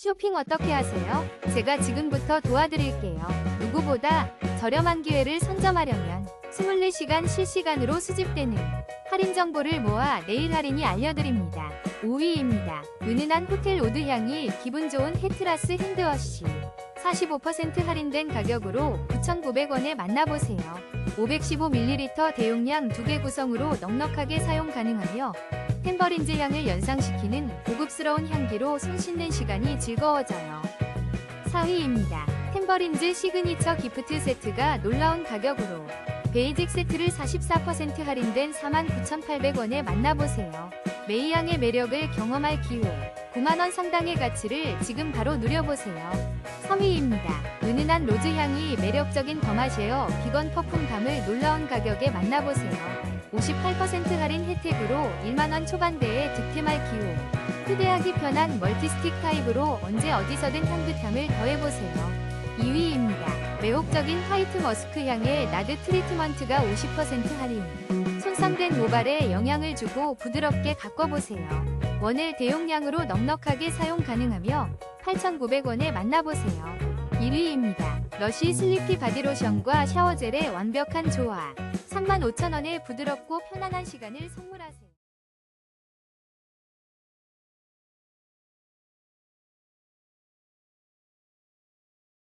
쇼핑 어떻게 하세요? 제가 지금부터 도와드릴게요. 누구보다 저렴한 기회를 선점하려면 24시간 실시간으로 수집되는 할인 정보를 모아 내일 할인이 알려드립니다. 5위입니다. 은은한 호텔 오드 향이 기분 좋은 헤트라스 핸드워시. 45% 할인된 가격으로 9,900원에 만나보세요. 515ml 대용량 2개 구성으로 넉넉하게 사용 가능하며 템버린즈 향을 연상시키는 고급스러운 향기로 손 씻는 시간이 즐거워져요. 4위입니다. 템버린즈 시그니처 기프트 세트가 놀라운 가격으로 베이직 세트를 44% 할인된 49,800원에 만나보세요. 메이향의 매력을 경험할 기회. 9만원 상당의 가치를 지금 바로 누려보세요. 3위입니다. 은은한 로즈 향이 매력적인 더마쉐어 비건 퍼퓸감을 놀라운 가격에 만나보세요. 58% 할인 혜택으로 1만원 초반대에 득템할 기회. 휴대하기 편한 멀티스틱 타입으로 언제 어디서든 향긋함을 더해보세요. 2위입니다. 매혹적인 화이트 머스크 향의 나드 트리트먼트가 50% 할인. 손상된 모발에 영향을 주고 부드럽게 가꿔보세요. 원엘 대용량으로 넉넉하게 사용 가능하며 8,900원에 만나보세요. 1위입니다. 러쉬 슬리피 바디로션과 샤워젤의 완벽한 조화. 35,000원에 부드럽고 편안한 시간을 선물하세요.